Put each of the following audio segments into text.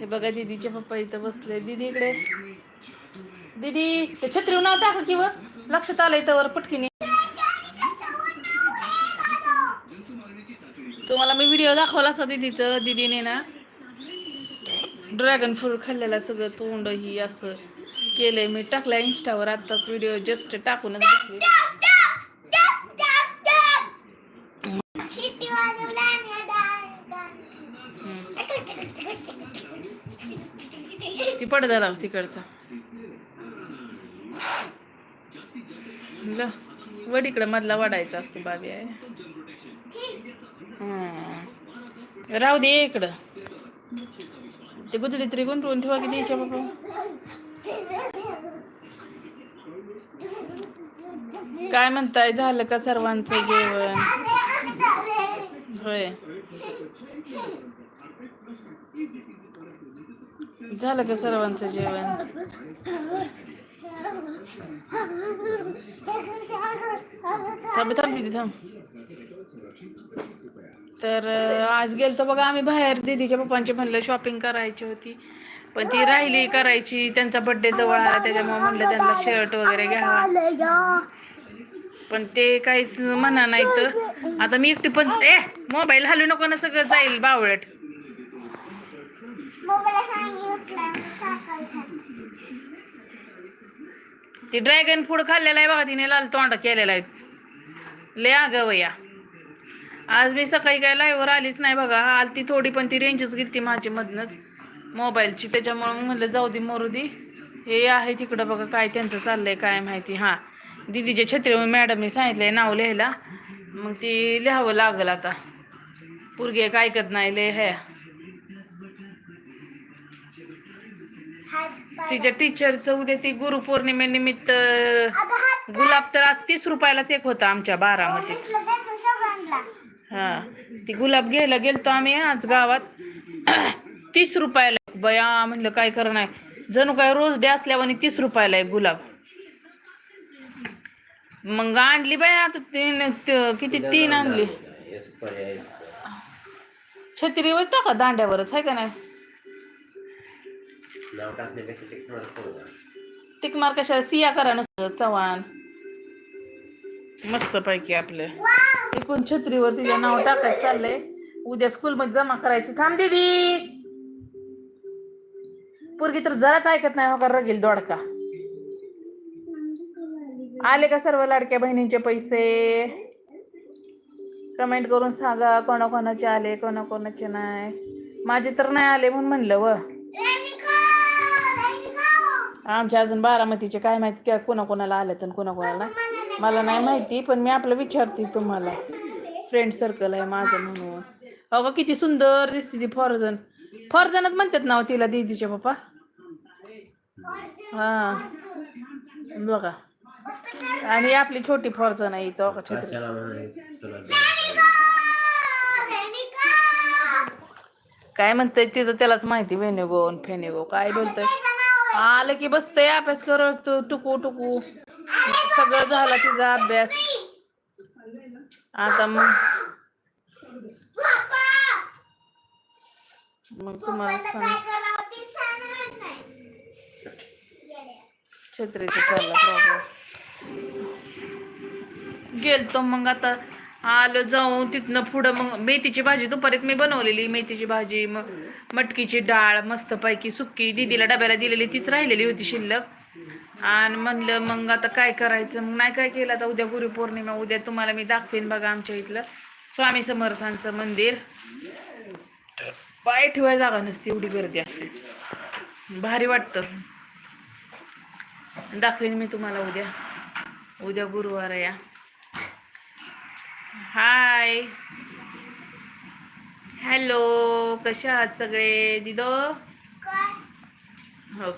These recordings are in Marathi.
हे बघा दीदीचे पप्पा इथं बसले. दीदी इकडे. दीदी ते छत्रीवर नाव टाका किंवा लक्षात आलं इथं वर पटकीने. तुम्हाला मी व्हिडिओ दाखवला असा दीदीचं. दीदीने ना ड्रॅगन फ्रूट खाल्लेला सगळं तोंड ही असं केलंय. मी टाकलाय इंस्टावर आत्ताच व्हिडिओ जस्ट टाकूनच बसले. पडदा लाव तिकडचा. ल वड इकडं मधला वडायचा असतो बाबी आहे. राहू दे इकडं. ते गुजरी त्रिगुण गुंतवून ठेवा की द्यायच्या बाबा काय म्हणताय झालं का सर्वांचं जेवण? होय. झालं का सर्वांचं जेवण? थांब थांब दिदी थांब. तर आज गेलतो बघा आम्ही बाहेर. दीदीच्या पप्पांची म्हणलं शॉपिंग करायची होती. पण ती राहिली करायची. त्यांचा बर्थडे जवळ आला त्याच्यामुळे म्हणलं त्यांना शर्ट वगैरे घ्यावा. पण ते काहीच म्हणा नाही तर. आता मी एकटी पण ए मोबाईल हलू नको ना सगळं. जाईल बावळट. ती ड्रॅगन फूड खाल्लेला आहे बघा तिने लाल तोंड केलेला आहे. लय अगं आज मी सकाळी काय लाईव्हवर आलीच नाही बघा. आलती थोडी पण ती रेंजच गेली माझी मधनच. मोबाईलची त्याच्यामुळं म्हणलं जाऊ दे मरू दे. हे आहे तिकडं बघा काय त्यांचं चाललंय काय माहिती. हां. दिदीच्या छत्री मॅडमने सांगितलंय नाव लिहायला. मग ती लिहावं लागल आता. पुरगे काय ऐकत नाही लय ह्या तिच्या टीचरचं उद्या ती गुरुपौर्णिमेनिमित्त गुलाब तर आज तीस रुपयालाच एक होता आमच्या बारामतीत. हा ती गुलाब घ्यायला गेलतो आम्ही आज गावात. तीस रुपयाला. बया म्हणलं काय करणार जणू काय रोज डे असल्यावर तीस रुपयाला एक गुलाब. मग आणली बाय आता तीन किती तीन आणली? छत्रीवर टाका दांड्यावरच आहे का नाही? टिक मार कशाला? सिया करा नुसतं चव्हाण. मस्त पैकी आपलं. एकूण छत्रीवर तिचं नाव टाकायचं चाललंय. उद्या स्कूलमध्ये जमा करायची. थांब दीदी! पोरगी तर जराच ऐकत नाही हो का? रगेल दोडका. आले का सर्व लाडक्या बहिणींचे पैसे? कमेंट करून सांगा कोणाकोणाचे आले कोणाकोणाचे नाही. माझे तर नाही आले म्हणून म्हणलं व. आमच्या अजून बारामतीचे काय माहिती काय कोणाकोणाला आले तर कोणाकोणाला नाही. मला नाही माहिती पण मी आपलं विचारते तुम्हाला. फ्रेंड सर्कल आहे माझं म्हणून. अगं किती सुंदर दिसते ती फॉर्जन. फॉर्जनच म्हणतात नाव तिला दीदीचे पप्पा. हा. बघा. आणि आपली छोटी फॉर्जन आहे इथं बघा छोटी काय म्हणतंय तिचं त्यालाच माहिती वेनेगो आणि फेनेगो काय बोलतोय? आलं की बसतंय अभ्यास करत टुकू टुकू. सगळं झालं तिचा अभ्यास. आता मग मग तुम्हाला सांग. छत्रीचं चालला प्रॉब्लेम. गेलतो मग आता आलो जाऊन तिथनं पुढं मग मेथीची भाजी दुपारीत मी बनवलेली. मेथीची भाजी मग मटकीची डाळ मस्तपैकी सुक्की दीदीला डब्याला दिलेली तीच राहिलेली होती शिल्लक. आणि म्हणलं मग आता काय करायचं? मग नाही काय केलं आता उद्या गुरुपौर्णिमा उद्या तुम्हाला मी दाखवेन बघा आमच्या इथलं. स्वामी समर्थांचं मंदिर. पाय ठेवाय जागा नसते एवढी गर्दी असते भारी वाटतं. दाखवेन मी तुम्हाला उद्या. उद्या गुरुवार या. हाय. हॅलो कशा आहात सगळे? दिदो? हो.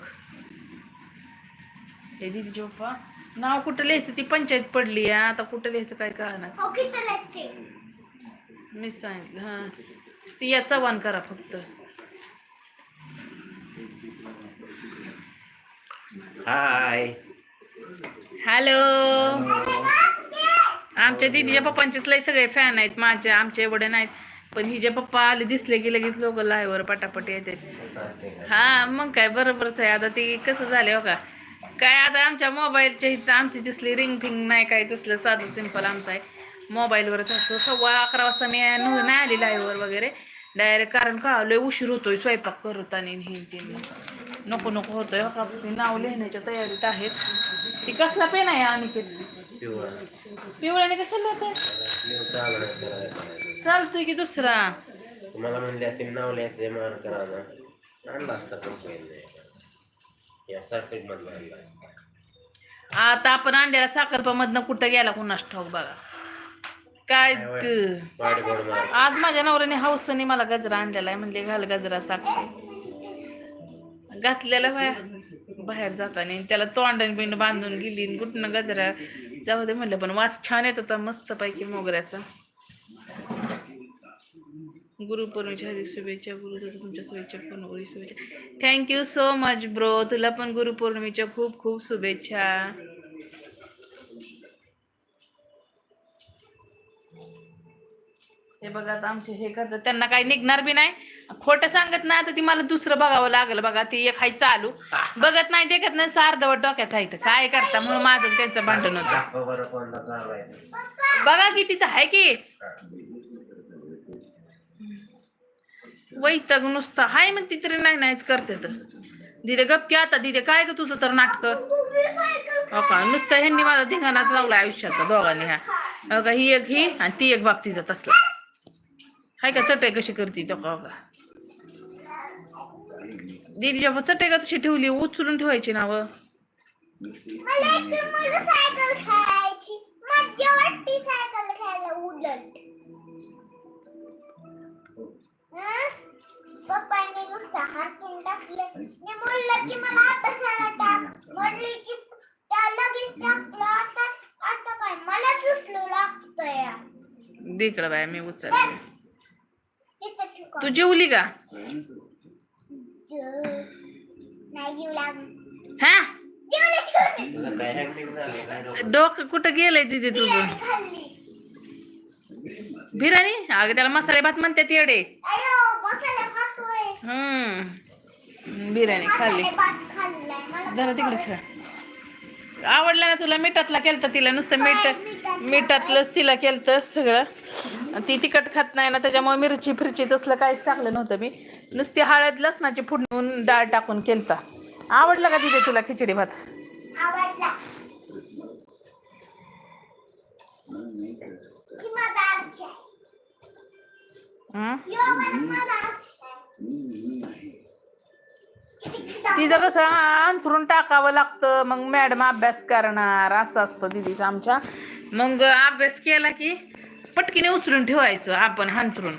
हे दिदीचे पप्पा नाव कुठं लिहायचं? ती पंचायत पडली आहे. आता कुठं लिहायचं काय कळणार. मी सांगितलं हां. सिया चव्हाण करा फक्त. हाय. हॅलो. आमच्या दीदीच्या पप्पांचेच लय सगळे फॅन आहेत माझ्या आमचे एवढे नाहीत. पण हिचे पप्पा आले दिसले की लगेच लोक लाईव्हवर पटापट येते असं असते का? हा मग काय बरोबरच आहे. आता ती कसं झाले हो का काय आता आमच्या मोबाईलच्या आमची दिसली रिंग फिंग नाही काय दिसलं साधं सिंपल आमचं आहे. मोबाईलवरच असतो. सव्वा अकरा वाजता मी नाही आली लाईव्हवर वगैरे. डायरेक्ट कारण का लय उशीर होतोय स्वयंपाक करत आणि हे नको नको होतोय. ती नाव लिहिण्याच्या तयारीत आहेत. ती कसला पेन आहे अनिकेत? पिवळा. पिवळ्याने कशाला होतं पिवळा चांगला आहे करायला. चालतोय की दुसरा. तुम्हाला म्हणले असते नाव लिहायचं मान करा ना. आणला असता या मधला आणला असता. आता आपण अंड्याला साखरपामधनं कुठं गेला कुणास ठाऊक बघा. काय आज माझ्या नवऱ्याने हौसनी मला गजरा आणलेला आहे म्हणले घाल गजरा साक्षी. घातलेला बाहेर. बाहेर जाताना. त्याला तोंडण बिंड बांधून गेली कुठनं गजरा. जाऊ दे म्हणलं पण वास छान येत होता मस्त पैकी मोगऱ्याचा. गुरुपौर्णिमेच्या हार्दिक शुभेच्छा गुरु तुमच्या शुभेच्छा पूर्ण शुभेच्छा. थँक्यू सो मच ब्रो तुला पण गुरुपौर्णिमेच्या खूप खूप शुभेच्छा. हे बघा आमचे हे करतात. त्यांना काही निघणार बी नाही. खोटं सांगत नाही तर ती मला दुसरं बघावं लागलं. बघा ती एक हाय चालू. बघत नाही देखत नाही सार्धवट डोक्यात आहे काय करता? म्हणून माझं त्यांचं भांडण होतं. बघा की तिथं आहे की. वैतग नुसतं. हाय मग ती तरी नाही नाहीच करते तर. दिदे गप आता दिदे काय ग तुझं तर नाटक? हो का? नुसतं ह्यांनी माझा धिंगाणाच लावला आयुष्याचा दोघांनी ह्या अगं ही एक ही आणि ती एक बाबतीचा तसला. हाय का चटई कशी करते तो का? हो का दीदीच्या चटई का तशी ठेवली उचलून ठेवायची ना व मला एक मला सायकल खेळायची मज्जा वाटते सायकल खेळायला उलट. हं? पप्पांनी नुसतं हातून टाकलं. मी बोललं की मला आता शाळा टाक. म्हणली की त्या लगेच टाकलं. आता आता काय? मला सुचलं लागतंय. दिकडं बाय मी उचलते. तू जेवली का? हा? डोकं? कुठं गेलंय तिथे तुझं? बिर्याणी? अगं त्याला मसाले भात म्हणतात येडे. हम्म. बिर्याणी खाल्ली. जरा तिकडे छान ना तुला? मिठातला केलतं तिला नुसतं मीठ? मिठातलंच तिला केलतं सगळं. ती तिखट खात नाही ना त्याच्यामुळे मिरची फिरची तसलं काहीच टाकलं नव्हतं मी. नुसती हळद लसणाची फुडून डाळ टाकून केलता. आवडलं का तिथे तुला खिचडी भात. हं? तिथं कसं अंथरून टाकावं लागतं मग मॅडम अभ्यास करणार असं असतं दिदीचं आमच्या. मग अभ्यास केला की पटकीने उचलून ठेवायचं आपण हांतरून.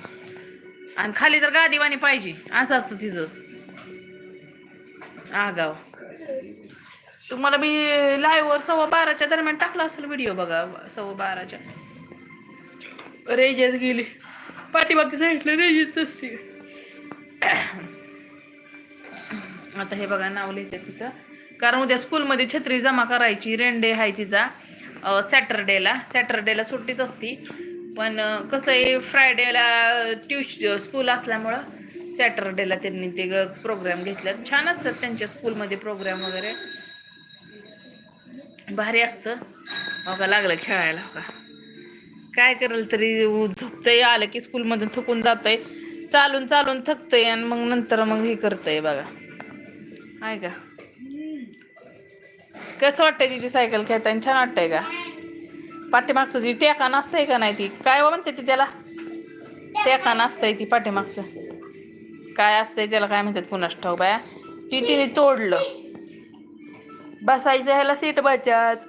आणि खाली तर गादीवाणी पाहिजे असं असतं तिचं. आगाव. तुम्हाला मी लाईव्हवर सव्वा बाराच्या दरम्यान टाकला असेल व्हिडिओ बघा सव्वा बाराच्या. रेजेत गेली. पाठीमागच्या साईडला रेजेत तशी आता हे बघा नाव लिहिते तिथं. कारण उद्या स्कूलमध्ये छत्री जमा करायची रेंडे हाय तिचा. सॅटरडेला. सॅटरडेला सुट्टीच असती. पण कसं आहे फ्रायडेला ट्युश स्कूल असल्यामुळं सॅटरडेला त्यांनी ते प्रोग्राम घेतल्यात छान असतात त्यांच्या स्कूलमध्ये प्रोग्राम वगैरे. भारी असतं. बघा लागलं खेळायला. बघा काय करेल तरी झोपतंय आलं की स्कूलमधून थकून जातंय. चालून चालून थकतंय आणि मग नंतर मग हे करतंय बघा. आहे का? कसं वाटतंय तिथे सायकल खेळताना? छान वाटतंय का? पाठीमागचं जी टेका नसतंय का नाही ती? काय हो म्हणते ती त्याला? टेका नसतंय ती पाठीमागचं. काय असतंय त्याला काय म्हणतात कुणास ठाऊ बाया? ती तिने तोडलं. बसायचं ह्याला सीट बचाच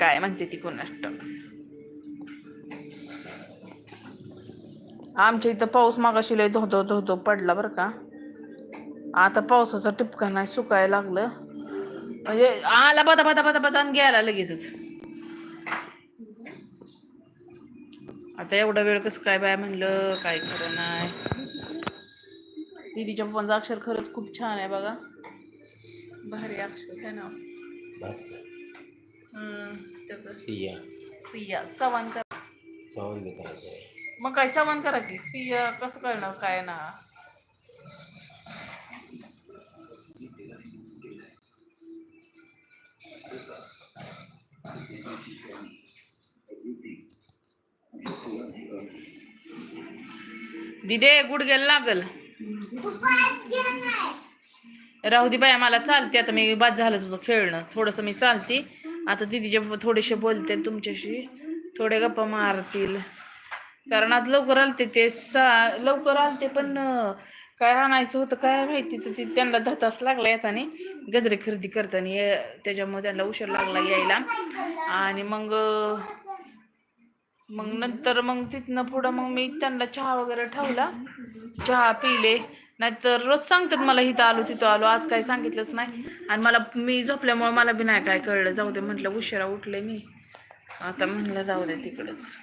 काय म्हणते ती कुणास ठाऊ आमच्या इथं पाऊस मागाशी लय धोधो धोधो पडला बरं का. आता पावसाचा टिपका नाही सुकायला लागलं. म्हणजे आला बदा बदा बदा बदा आणि गेला लगेचच. आता एवढा वेळ कसं काय बाय म्हणलं काय खरं नाही. दीदीच्या पप्पांचं अक्षर खरंच खूप छान आहे बघा. भारी अक्षर आहे ना. सिया. सिया. चव्हाण का चवण बी करायचं मग काय चवण करा की. सी कसं करणार काय ना. दिदे गुडघ्याला लागल राहू दे बाया मला चालते. आता मी बाद झालं तुझं खेळणं. थोडंसं मी चालते. आता दिदीचे थोडेसे बोलते तुमच्याशी थोडे गप्पा मारतील. कारण आज लवकर आलते ते सा लवकर आलते पण काय आणायचं होतं काय माहिती? तर त्यांना दहा तास लागला येताना. गजरे खरेदी करताना ये- त्याच्यामुळे त्यांना उशीर लागला यायला. आणि मग मग नंतर मग तिथनं पुढं मग मी त्यांना चहा वगैरे ठेवला. चहा पिले. नाहीतर रोज सांगतात मला इथं आलो तिथं आलो. आज काही सांगितलंच नाही. आणि मला मी झोपल्यामुळे मला बी नाही काय कळलं. जाऊ दे म्हटलं उशिरा उठले मी. आता म्हटलं जाऊ दे तिकडंच.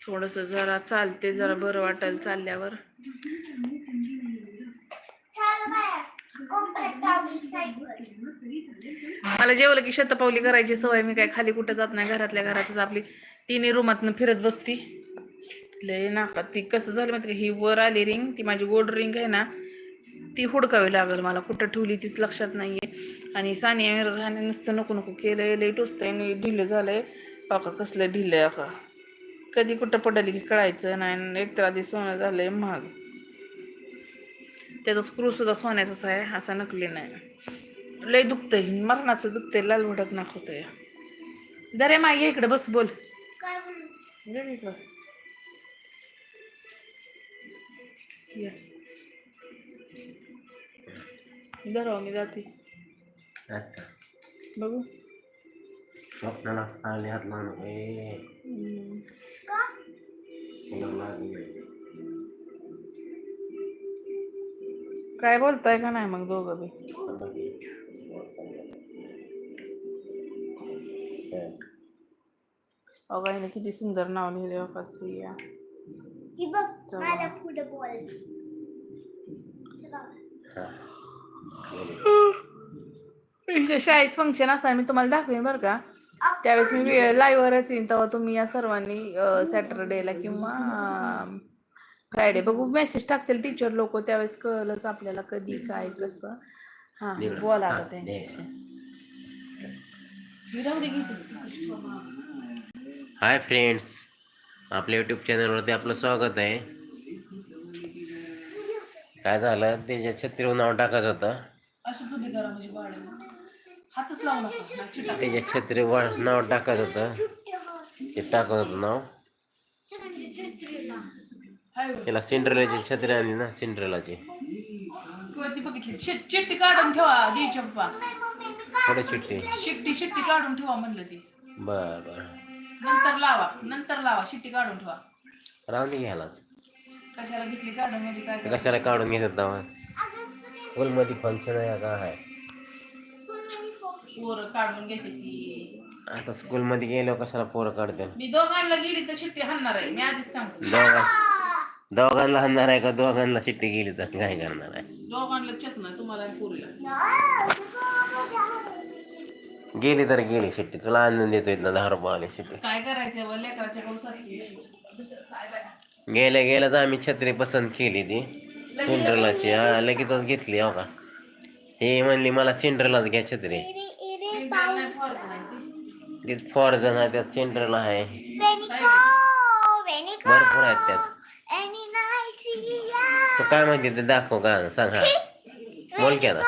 थोडस जरा चालते जरा बरं वाटेल चालल्यावर. मला जेवलं की शतपावली करायची सवय मी काय खाली कुठं जात नाही घरातल्या घरातच आपली तिन्ही रूमातनं फिरत बसती. लय नाका ती कसं झालं माहिती ही वर आली रिंग ती माझी गोड रिंग आहे ना ती हुडकावी लागेल मला. कुठं ठेवली तीच लक्षात नाहीये. आणि सानिया मिर्झाने नुसतं नको नको केलंय लय टोचतंय आणि ढिलं झालंय. अका कसलं ढिलंय अका कधी कुठं पडली की कळायचं नाही एक तर आधी सोनं झालंय महाग. त्याचा स्क्रू सुद्धा सोन्याचाच आहे असा नकली नाही. लय दुखतंय मरणाचं दुखतंय लाल भडक नाक होतंय दरे मागे इकडे बस बोल. धराव मी जाते. बघू. स्वप्नाला आले हात ए. काय बोलताय का नाही मग दोघं बी? अगाईने किती सुंदर नाव लिहिले ही पुढे बॉल. इथे शाळेत फंक्शन असताना मी तुम्हाला दाखवेन बरं का? त्यावेळेस मी लाईव्हवरच येईन तेव्हा तुम्ही या सर्वांनी सॅटरडेला किंवा फ्रायडे बघू. मेसेज टाकतील टीचर लोक त्यावेळेस कळलंच आपल्याला कधी काय कसं. हां. बोला आता त्यांच्याशी. ही. हाय फ्रेंड्स आपल्या यूट्यूब चॅनलवरती आपलं स्वागत आहे. काय झालं? त्याच्या छत्रीवर नाव टाकायचं होतं. हातच चिटा. त्याच्या छत्रीवर नाव टाकायचं होतं. ते टाकत होतं नाव. त्याला सिंड्रेलाची छत्री आणली ना सिंड्रेलाची. बघितली. चिट्टी काढून ठेवा द्यायची पप्पा थोडी चिठ्ठी शिट्टी शिट्टी काढून ठेवा म्हणलं ती. बर बर. नंतर लावा नंतर लावा शिट्टी काढून ठेवा. राहून दे घ्यायलाच. कशाला घेतली काढून म्हणजे काय? कशाला काढून घेत होता स्कूलमध्ये फंक्शन आहे का आहे? पोरं काढून घेते ती. आता स्कूलमध्ये गेलो कशाला पोरं काढते मी दोघांना गेली तर शिट्टी हाणणार आहे मी आधीच सांगतो. दोघा दोघांना हाणणार आहे का? दोघांना चिठ्ठी गेली तर काय करणार आहे? दोघांना चष्मा तुम्हाला आणि पोरीला. गेली तर गेली शिट्टी तुला आनंद देतोय ना दहा रुपये शिट्टी. काय करायचं लेकराच्या गेल्या गेल्या तर आम्ही छत्री पसंत केली ती. सिंड्रेलाची हा लगेचच घेतली हो का? हे म्हणली मला सिंड्रेलाच घ्या छत्री. सिंड्रेला नाही फॉर्च नाही ती. ती फॉर्जन आहे त्यात सिंड्रेला आहे. वेनिको वेनिको भरपूर आहेत त्यात. तू काय म्हणते ते दाखव का सांग हा. बोल की आता.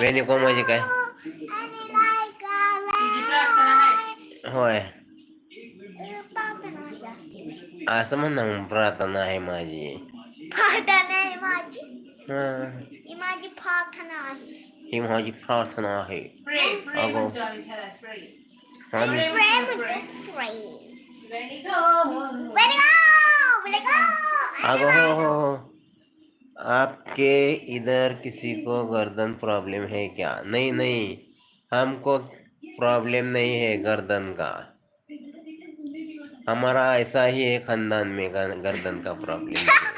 वेनिको म्हणजे काय? तिची होय. असं म्हण ना प्रार्थना आहे माझी. माझी. माझी प्रार्थना आहे. ही माझी प्रार्थना आहे Pray, pray अगो. म्हणतो आम्ही त्याला, pray. आणि Pray Pray म्हणतो, with pray. the three. Very good. Venego! Venego! अगो हो हो हो आपके इधर किसी को गर्दन प्रॉब्लम है क्या नहीं नहीं हमको प्रॉब्लम नहीं है गर्दन का हमारा ऐसा ही है खानदान में गर- गर्दन का प्रॉब्लम है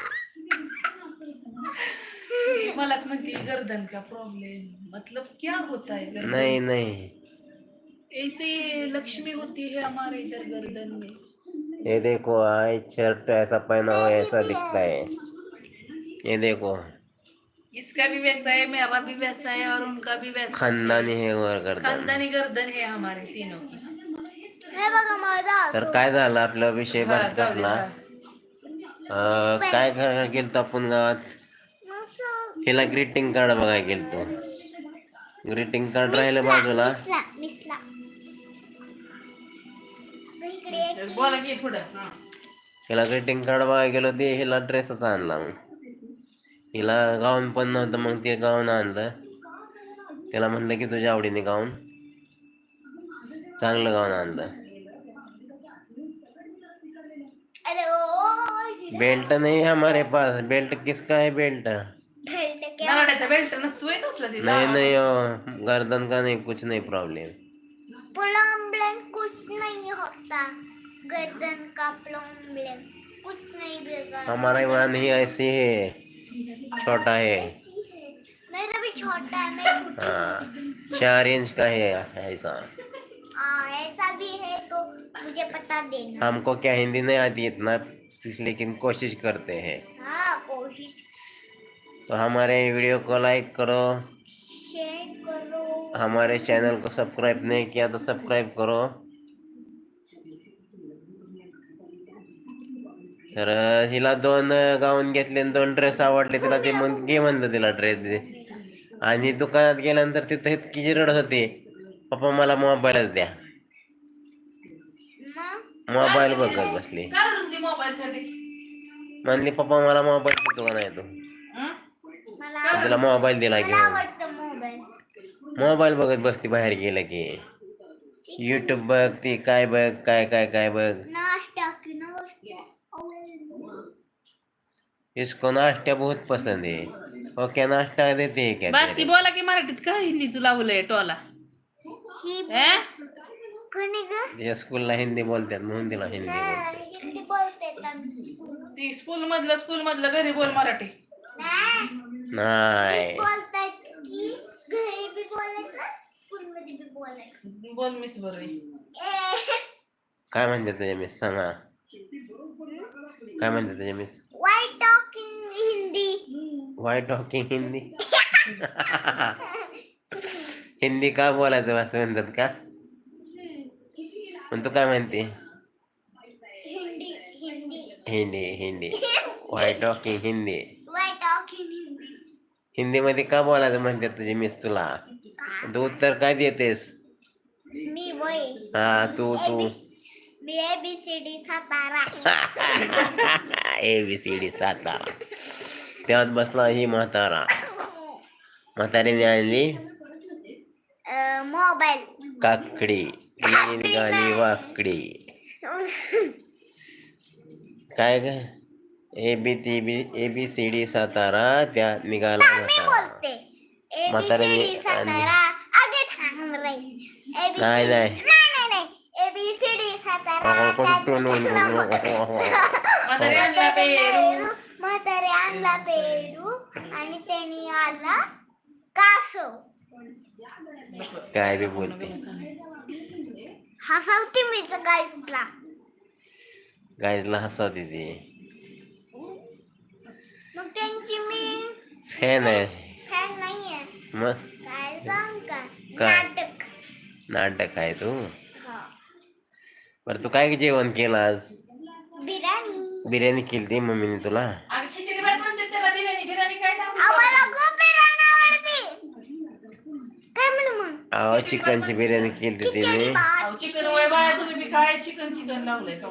मलाच म्हणते गर्दन का प्रॉब्लम मतलब क्या होता है गर्दन? नहीं नहीं। ऐसे लक्ष्मी होती है हमारे इधर गर्दन में। ये देखो आई शर्ट ऐसा पहना हुआ ऐसा दिखता है। ये देखो। इसका भी वैसा है मेरा भी वैसा है और उनका भी वैसा खानदानी है वर गर्दन। खानदानी गर्दन है हमारे तीनों की। हे तर काय झालं आपला विषय हा. अं, काय गेलतो आपण गावात? हिला ग्रीटिंग कार्ड बघायला गेलतो ग्रीटिंग कार्ड राहिलं बाजूला. मिसला मिसला. इकडे एक बोला की पुढं. हिला ग्रीटिंग कार्ड बघायला गेलो ते हिला ड्रेसच आणला मग हिला गाऊन पण नव्हतं मग ते गाऊन आणलं. तिला म्हणलं की तुझ्या आवडीने गाऊन चांगलं गाऊन आणलं. बेल्ट नहीं हमारे पास. बेल्ट किसका है बेल्ट बेल्ट नहीं नहीं ओ, गर्दन का नहीं कुछ नहीं प्रॉब्लम प्रॉब्लम कुछ नहीं होता गर्दन का प्रॉब्लम कुछ नहीं बिगड़ा हमारा ईमान ही ऐसी है छोटा है मेरा भी छोटा है मैं छोटा हाँ चार इंच का है ऐसा हाँ ऐसा भी है तो मुझे पता देना हमको क्या हिंदी नहीं आती इतना लेकिन कोशिश करते हैं हाँ कोशिश तो हमारे वीडियो को लाइक करो। शेयर करो। हमारे चैनल को सब्सक्राइब नहीं किया तो सब्सक्राइब करो। तर हिला दोन गाऊन घेतले आणि दोन ड्रेस आवडले तिला ते मग घे म्हणलं तिला ड्रेस आणि दुकानात गेल्यानंतर तिथं इतकी रडत होती. पप्पा मला मोबाईलच द्या. मोबाईल बघत बसली. म्हणली पप्पा मला मोबाईल देतो का नाही तू? मला तिला मोबाईल दिला घेऊन. मोबाईल बघत बसती बाहेर गेलं की. युट्यूब बघ ती काय बघ काय काय काय बघ. नाश्ता की नाश्ता. इसको नाश्ता बहुत पसंद है. वो क्या नाश्ता देते हैं क्या बस की बोला की मराठीत काय हिंदी तुला लावलंय टोला? कोणी ग? स्कूलला हिंदी बोलतात म्हणून तिला हिंदी बोलते हिंदी बोलते आम्ही. ती स्कूल मधलं स्कूल मधलं घरी बोल मराठी. नाही. नाही. बोलतायत की घरी बी बोलायचं स्कूल मध्ये बी बोलायचं. बोल मिस बरं. काय म्हणते तुझ्या मिस? सांगा. काय म्हणते तुझ्या miss? Why talk in Hindi why talking Hindi Hindi का बोलायचं असं म्हणतात का? पण तू काय म्हणते? हिंदी हिंदी हिंदी हिंदी वाय टॉकिंग हिंदी हिंदीमध्ये का बोलायचं म्हणतात तुझी मिस तुला? तू उत्तर काय देतेस? मी वय. हा तू तू. मी A B C D Satara. A B C D Satara. त्यात बसला ही म्हातारा. म्हातारीने आणली? मोबाईल. काकडी. गाणी वाकडी. काय ग? ए बी ती B A B C D Satara त्या निघाला मी म्हातारा बोलते. ए बी सी म्हातारीने डी सातारा. आगे थांब रे. ए बी नाही नाही. नाही नाही नाही. A B C D Satara म्हातारी आणला पेरू. म्हातारे आणला पेरू. आणि त्यांनी आला कासव. काय बी बोलते. हसवते मी गाईसला गायजला हसवते ती. त्यांची मी फॅन आहे. फॅन नाहीये. मग? काय सांग का? काय? नाटक. नाटक आहे तू? हा. बरं तू काय जेवण केलं आज? बिर्याणी. बिर्याणी केली ती मम्मीने तुला? आणि खिचडी भात म्हणते त्याला बिर्याणी बिर्याणी काय आम्हाला खूप बिर्याणी आवडते. काय म्हणू मग? अहो चिकनची बिर्याणी केली तिने. खिचडी भात चिकन वय बाळा तुम्ही बी काय चिकन चिकन लावलंय का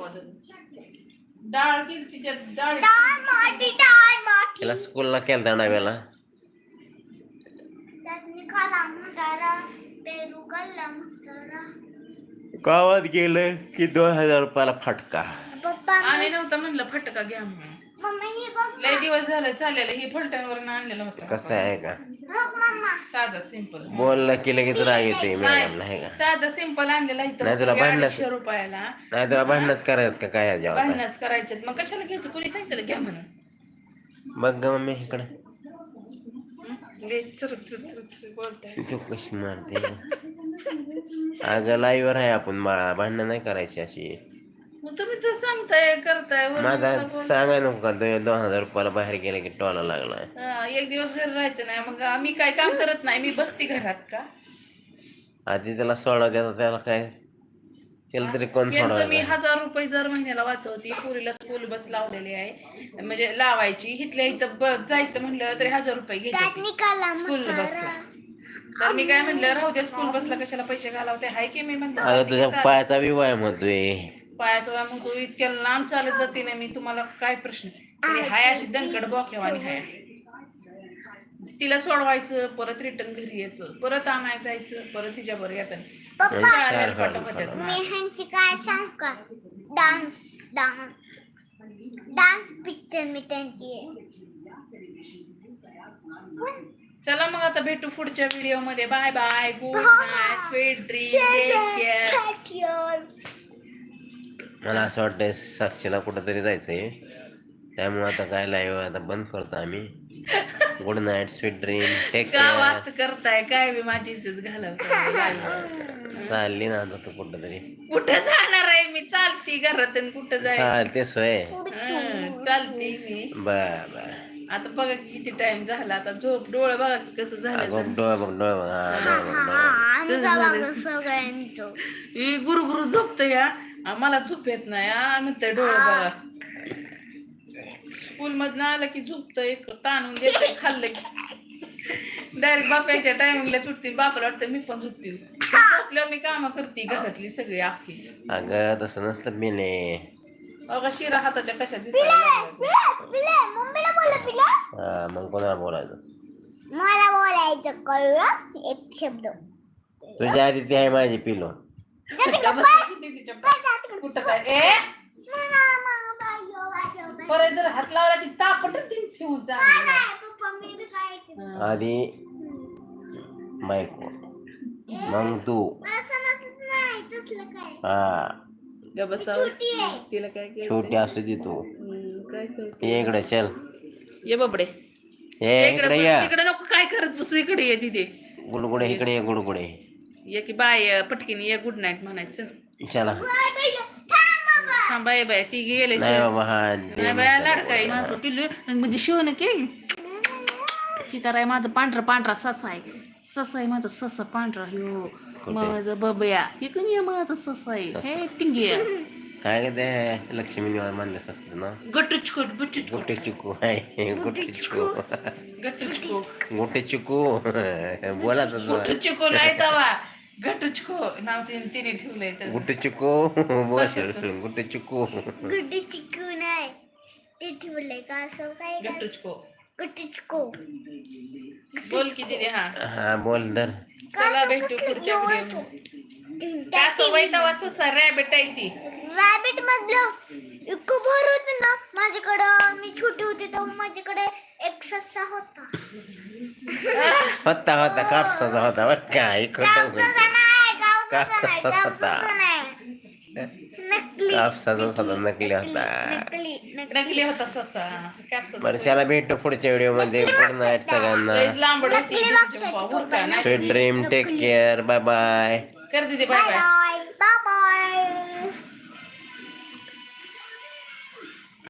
डाळ केली तिच्यात डाळ डाळ माटी म्हातारा पेरू खाल्ला म्हातारा. गावात गेलं की दोन हजार रुपयाला फटका? आम्ही नव्हतं म्हणलं फटका घ्या म्हणून. मम्मी हे बघ लय दिवस झालं चाललेलं हे फलटणवरून आणलेलं होतं. कसं आहे का? साधं सिंपल बोललं की लगेच राग येते का? साधं सिंपल आणलेलं नाही तुला इथं भांडणं- अडीचशे रुपयाला. नाही तुला भांडणच करायचं का काय जेव्हा भांडणच करायचे मग कशाला घ्यायचं? कोणी सांगितलं घ्या म्हणून. बघ ग मम्मी इकडे. तू कशी मारते. अगं लाईव्हवर आहे आपण बाळा. भांडणं नाही करायची अशी. तुम्ही तर सांगताय करताय. माझा सांगाय नको का? तुम्ही दोन हजार रुपयाला बाहेर गेले की टोला लागला. हा, एक दिवस घरी राहायचं नाही. मग आम्ही काय काम करत नाही? मी बसती घरात का? आधी त्याला सोडा देता त्याला काय? त्याला तरी कोण मी सोडवायचं? हजार रुपये दर महिन्याला वाचवते. पुरीला स्कूल बस लावलेली आहे. म्हणजे लावायची. इथल्या इथं ब- जायचं म्हणलं तरी हजार रुपये घेते निकाला स्कूल बसला तर मी काय म्हणलं राहू द्या स्कूल बसला कशाला पैसे घालावते? हाय की मी म्हणलं अगं तुझ्या चालेल. पायाचा बी व्यायाम होतोय पायाचा व्यायाम होतो इतक्या लांब चालत जाते ना मी तुम्हाला काय प्रश्न? तरी हाय अशी दणकड बोक्यावानी हाय. तिला सोडवायचं परत रिटर्न घरी यायचं परत आणायचं जायचं परत तिच्या बरं मी काय सांग का? Dance dance. डान्स पिक्चर मी त्यांची आहे. चला मग आता भेटू पुढच्या व्हिडिओमध्ये. Bye bye good night sweet dream. मला असं वाटतंय साक्षीला कुठंतरी जायचंय. त्यामुळे आता काय लाईव्ह आता बंद करतो आम्ही. Good night sweet dream take care करताय काय बी माझी इज्जत घालवताय. चालली ना आता तू कुठंतरी. कुठं जाणार आहे? मी चालती घरात आणि कुठं जाय चालते सोय. चालती मी. बर. बर आता बघा की किती टाइम झाला. आता झोप डोळे बघा की कसं झालं अगं डोळे बघ डोळे बघ. हा डोळे बघ डोळे बघ. आमचा बघा सगळ्यांचं. ही गुरु गुरु झोपत या आ, मला झोप येत नाही. आ, म्हणतंय डोळे बघा. स्कूल मधनं आलं की झोपत एक ताणून देत खाल्लं की. डायरेक्ट बापाच्या टायमिंगला सुटते. बापाला वाटतं मी पण झोपते. झोपल्यावर मी कामं करते घरातली सगळी अख्खी अगं तसं नसतं मिले. अगं शिरा हाताच्या कशा दिसायला लागल्या. पिले पिले. मम्मीला बोला पिला. हा मग कोणाला बोलायचं? मला बोलायचं कळलं? एक शब्द. तुझ्या आधी ती आहे माझी पिलो. कुठं काय? ए? परत जर हात लावला की तापट तीन ठेवून मी केलं? आधी बायको मग तू. मला समजत नाही तसलं काय? हा. ग बसावं. छोटी आहे. तिला काय केलं छोटी असू दे तू. हम्म, काय करत? ये इकडे चल. ये बाबडे. ये इकडे ये. इकडे नको काय करत बसू? इकडे ये तिथे. गुडगुडे इकडे ये गुडगुडे. ये की बाय पटकीने ये गुड नाईट म्हणायचं चला. Bye bye. थांब बाबा. हा बाय बाय ती गेले नाही बाबा हा नाही बाय लाडकाय माझं पिल्लू म्हणजे शिवण की चिताराय माझं पांढरा पांढरा ससा आहे. ससा आहे माझा ससा पांढरा ह्यो माझं बबया. इकडून ये माझं ससा. आहे हे टिंगिया काय ते? लक्ष्मी निवार मानलं असतं ना गटुचकोट बुटुचकोट गोटे चिकू आहे गोटे चिकू गोटे चिकू बोला तसं. गटुचको नाही तवा. गटुचको नाव तिने तिने ठेवलंय तर. गुट्टे चिकू बस गुट्टे चिकू गुड्डी चिकू नाही. ते ठेवलंय का असं काय गटुचको गुड्डी चिकू बोल की दीदी हा। हा बोल दर चला भेटू पुढच्या व्हिडिओ सवय ती रॅबिट मधलं. इतकं भर होत ना माझ्याकडं. मी छोटी होती तेव्हा माझ्याकडे एक सस्सा होता. होता होता कापसाचा होता काय खोटं कापसाचा गावचा होता. कापसाचा होता नकली होता. वर्षाला भेटतो पुढच्या व्हिडिओमध्ये गुड नाईट सगळ्यांना लांबड sweet dream take care bye bye कर बाय बाय बाय